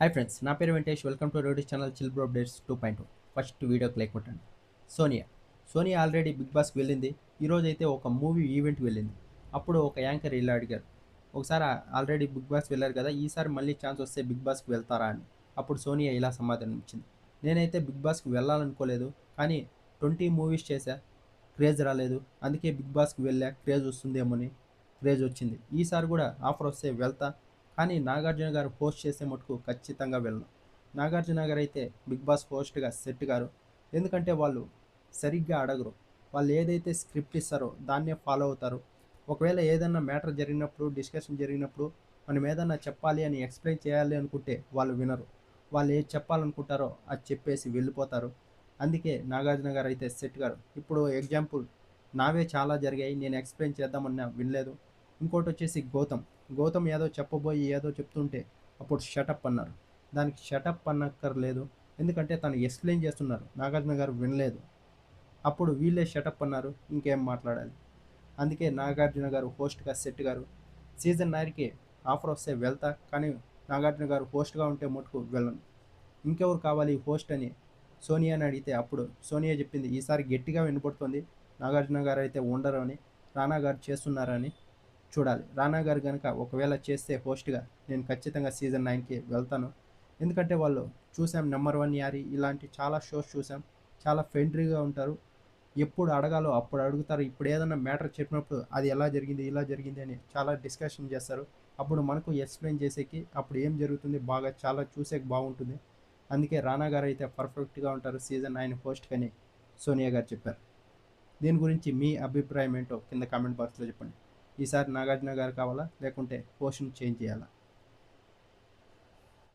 Hi friends నా పేరు Venkatesh welcome to roadie channel chill bro updates two point first వీడియోకి like కొట్టండి. Sonia Sonia already big బాస్కి వెళ్ళింది. ఈరోజు అయితే ఒక మూవీ ఈవెంట్కి వెళ్ళింది. అప్పుడు ఒక యాంకర్ ఇలా అడిగారు. ఒకసారి ఆల్రెడీ బిగ్ బాస్ వెళ్ళారు కదా ఈసారి మళ్ళీ ఛాన్స్ వస్తే బిగ్ బాస్కి వెళ్తారా? అని. అప్పుడు సోనియా ఇలా సమాధానం ఇచ్చింది. నేనైతే బిగ్ బాస్కి వెళ్ళాలనుకోలేదు కానీ ట్వంటీ మూవీస్ చేశా. క్రేజ్ రాలేదు. అందుకే బిగ్ బాస్కి వెళ్ళా. క్రేజ్ వస్తుందేమోని. క్రేజ్ వచ్చింది. ఈసారి కూడా ఆఫర్ వస్తే వెళ్తా. కానీ నాగార్జున గారు పోస్ట్ చేసే మటుకు ఖచ్చితంగా వెళ్ళను. నాగార్జున గారు అయితే బిగ్ బాస్ హోస్ట్గా సెట్ గారు. ఎందుకంటే వాళ్ళు సరిగ్గా అడగరు. వాళ్ళు ఏదైతే స్క్రిప్ట్ ఇస్తారో దాన్నే ఫాలో అవుతారు. ఒకవేళ ఏదైనా మ్యాటర్ జరిగినప్పుడు డిస్కషన్ జరిగినప్పుడు మనం ఏదన్నా చెప్పాలి అని ఎక్స్ప్లెయిన్ చేయాలి అనుకుంటే వాళ్ళు వినరు. వాళ్ళు ఏది చెప్పాలనుకుంటారో అది చెప్పేసి వెళ్ళిపోతారు. అందుకే నాగార్జున గారు అయితే సెట్ గారు. ఇప్పుడు ఎగ్జాంపుల్ నావే చాలా జరిగాయి. నేను ఎక్స్ప్లెయిన్ చేద్దామన్నా వినలేదు. ఇంకోటి వచ్చేసి గౌతమ్. గౌతమ్ ఏదో చెప్పబోయి ఏదో చెప్తుంటే అప్పుడు షటప్ అన్నారు. దానికి షటప్ అన్నక్కర్లేదు. ఎందుకంటే తను ఎక్స్ప్లెయిన్ చేస్తున్నారు. నాగార్జున గారు వినలేదు. అప్పుడు వీళ్ళే షటప్ అన్నారు. ఇంకేం మాట్లాడాలి? అందుకే నాగార్జున గారు హోస్ట్గా సెట్ గారు. సీజన్ నైన్కి ఆఫర్ వస్తే వెళ్తా. కానీ నాగార్జున గారు హోస్ట్గా ఉంటే మటుకు వెళ్ళను. ఇంకెవరు కావాలి హోస్ట్ అని? సోనియాని అడిగితే అప్పుడు సోనియా చెప్పింది ఈసారి గట్టిగా వినపడుతుంది. నాగార్జున గారు అయితే ఉండరు అని రానా గారు చేస్తున్నారని చూడాలి. రానా గారు కనుక ఒకవేళ చేస్తే హోస్ట్గా నేను ఖచ్చితంగా సీజన్ నైన్కి వెళ్తాను. ఎందుకంటే వాళ్ళు చూసాం నెంబర్ వన్ యారీ ఇలాంటి చాలా షోస్ చూసాం. చాలా ఫ్రెండ్లీగా ఉంటారు. ఎప్పుడు అడగాలో అప్పుడు అడుగుతారు. ఇప్పుడు ఏదైనా మ్యాటర్ చెప్పినప్పుడు అది ఎలా జరిగింది ఇలా జరిగింది అని చాలా డిస్కషన్ చేస్తారు. అప్పుడు మనకు ఎక్స్ప్లెయిన్ చేసేకి అప్పుడు ఏం జరుగుతుంది బాగా చాలా చూసేకి బాగుంటుంది. అందుకే రానా గారు అయితే పర్ఫెక్ట్గా ఉంటారు సీజన్ నైన్ హోస్ట్ అని సోనియా గారు చెప్పారు. దీని గురించి మీ అభిప్రాయం ఏంటో కింద కామెంట్ బాక్స్లో చెప్పండి. ఈసారి నాగార్జున గారు కావాలా? లేకుంటే పోషన్ చేంజ్ చేయాలా?